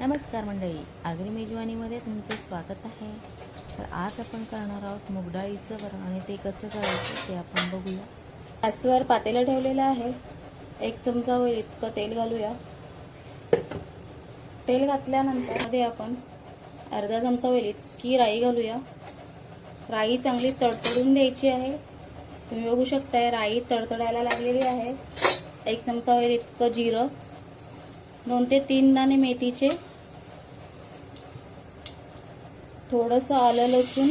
नमस्कार मंडळी आगरी मेजवानीमध्ये तुमचं स्वागत आहे. तर आज आपण करणार आहोत मुगडाळीचं वरण आणि ते कसं करायचं ते आपण बघूया. गॅसवर पातेलं ठेवलेलं आहे. एक चमचा होईल इतकं तेल घालूया. तेल घातल्यानंतरमध्ये आपण अर्धा चमचा होईल इतकी राई घालूया. राई चांगली तडतडून द्यायची आहे. तुम्ही बघू शकताय राई तडतडायला लागलेली आहे. एक चमचा होईल इतकं जिरं. दोन ते तीन दाणे मेथीचे. थोडंसं आलं लसूण.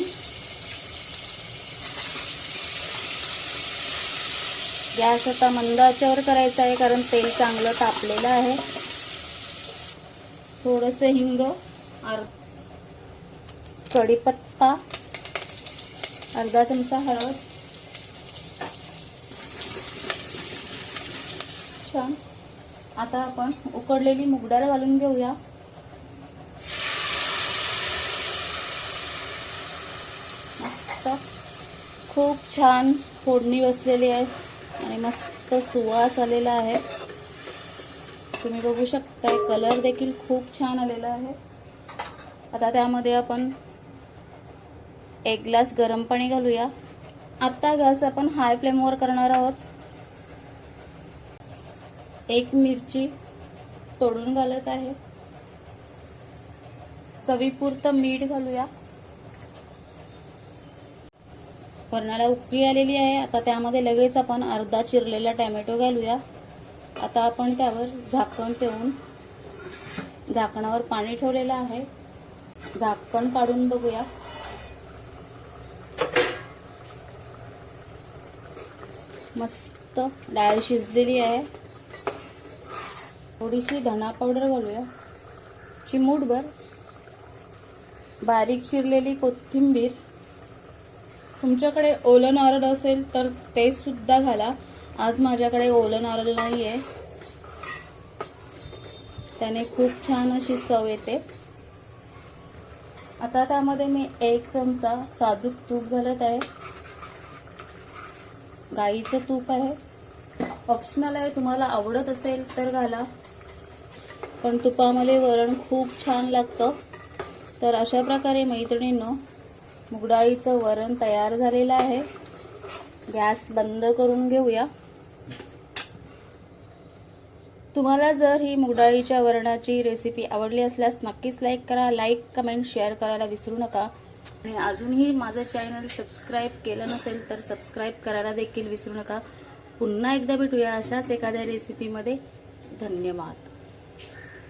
गॅस आता मंद आचेवर करायचा आहे कारण तेल चांगलं तापलेलं आहे. थोडंसं हिंग अर् कढीपत्ता अर्धा चमचा हळद. छान. आता आपण उकडलेली मुगडाळ घालून घेऊया. मस्त. खूप छान फोडणी बसलेली आहे आणि मस्त सुवास आलेला आहे. तुम्ही बघू शकताय कलर देखील खूप छान आलेला आहे. आता त्यामध्ये आपण एक ग्लास गरम पाणी घालूया. आता गॅस आपण हाय फ्लेमवर करणार आहोत. एक मिरची तोडून घालत आहे. चवीपुरतं मीठ घालूया. वरणाला उकळी आलेली आहे. आता त्यामध्ये लगेच आपण अर्धा चिरलेला टॅमॅटो घालूया. आता आपण त्यावर झाकण ठेवून झाकणावर पाणी ठेवलेलं आहे. झाकण काढून बघूया. मस्त डाळ शिजलेली आहे. थोडीशी धना पावडर घालूया. चिमूटभर. बारीक चिरलेली कोथिंबीर. तुमच्याकडे ओलं नारळ असेल तर ते सुद्धा घाला. आज माझ्याकडे ओलं नारळ नाही आहे त्याने खूप छान अशी चव येते. आता त्यामध्ये मी एक चमचा साजूक तूप घालत आहे. गाईचं तूप आहे. ऑप्शनल आहे तुम्हाला आवडत असेल तर घाला. पण तुपामध्ये वरण खूप छान लागतं. तर अशा प्रकारे मैत्रिणींनो मुगडाळीचं वरण तयार झालेलं आहे. गॅस बंद करून घेऊया. तुम्हाला जर ही मुगडाळीच्या वरणाची रेसिपी आवडली असल्यास नक्कीच लाईक करा लाईक कमेंट शेअर करायला विसरू नका. आणि अजूनही माझं चॅनल सबस्क्राईब केलं नसेल तर सबस्क्राईब करायला देखील विसरू नका. पुन्हा एकदा भेटूया अशाच एखाद्या रेसिपीमध्ये धन्यवाद.